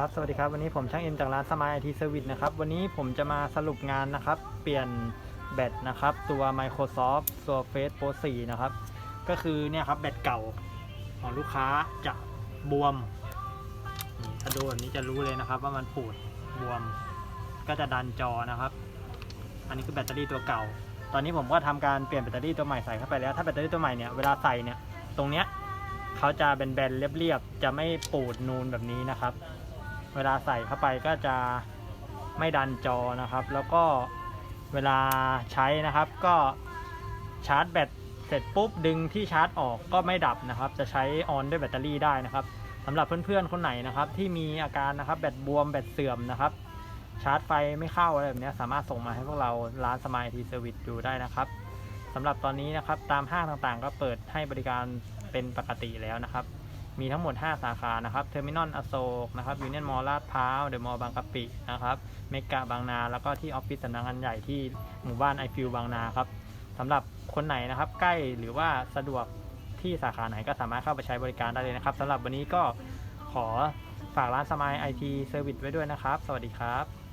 ครับ สวัสดีครับ วันนี้ผมช่างเอ็มจากร้านสมายไอทีเซอร์วิสนะครับ วันนี้ผมจะมาสรุปงานนะครับ เปลี่ยนแบตนะครับ ตัว Microsoft Surface Pro 4 นะครับ ก็คือเนี่ยครับแบตเก่าของลูกค้าจะบวมนี่ถ้าดูแบบนี้จะรู้เลยนะครับ ว่ามันปูดบวม ก็จะดันจอนะครับ อันนี้คือแบตเตอรี่ตัวเก่า ตอนนี้ผมก็ทำการเปลี่ยนแบตเตอรี่ตัวใหม่ใส่เข้าไปแล้ว ถ้าแบตเตอรี่ตัวใหม่เนี่ย เวลาใส่เนี่ย ตรงเนี้ยเขาจะเป็นแบนๆเรียบๆ จะไม่ปูดนูนแบบนี้นะครับ เวลาใส่เข้าไปก็จะไม่ดันจอนะครับ แล้วก็เวลาใช้นะครับก็ชาร์จแบตเสร็จปุ๊บดึงที่ชาร์จออกก็ไม่ดับนะครับ จะใช้ออนด้วยแบตเตอรี่ได้นะครับสำหรับเพื่อนๆคนไหนนะครับ ที่มีอาการนะครับแบตบวมแบตเสื่อมนะครับ ชาร์จไฟไม่เข้าอะไรแบบนี้สามารถส่งมาให้พวกเราร้านสมายทีเซอร์วิสดูได้นะครับสำหรับตอนนี้นะครับตามห้างต่างๆ ก็เปิดให้บริการเป็นปกติแล้วนะครับ มีทั้งหมด 5 สาขานะครับเทอร์มินอลอโศกนะครับยูเนียนมอลลาดพร้าวเดอะมอลล์บางกะปินะครับเมกะบางนา แล้วก็ที่ออฟฟิศสำนักงานใหญ่ที่หมู่บ้านไอฟิลบางนาครับสำหรับคนไหนนะครับใกล้หรือว่าสะดวกที่สาขาไหนก็สามารถเข้าไปใช้บริการได้เลยนะครับสำหรับวันนี้ก็ขอฝากร้านสมายไอทีเซอร์วิสไว้ด้วยนะครับ สวัสดีครับ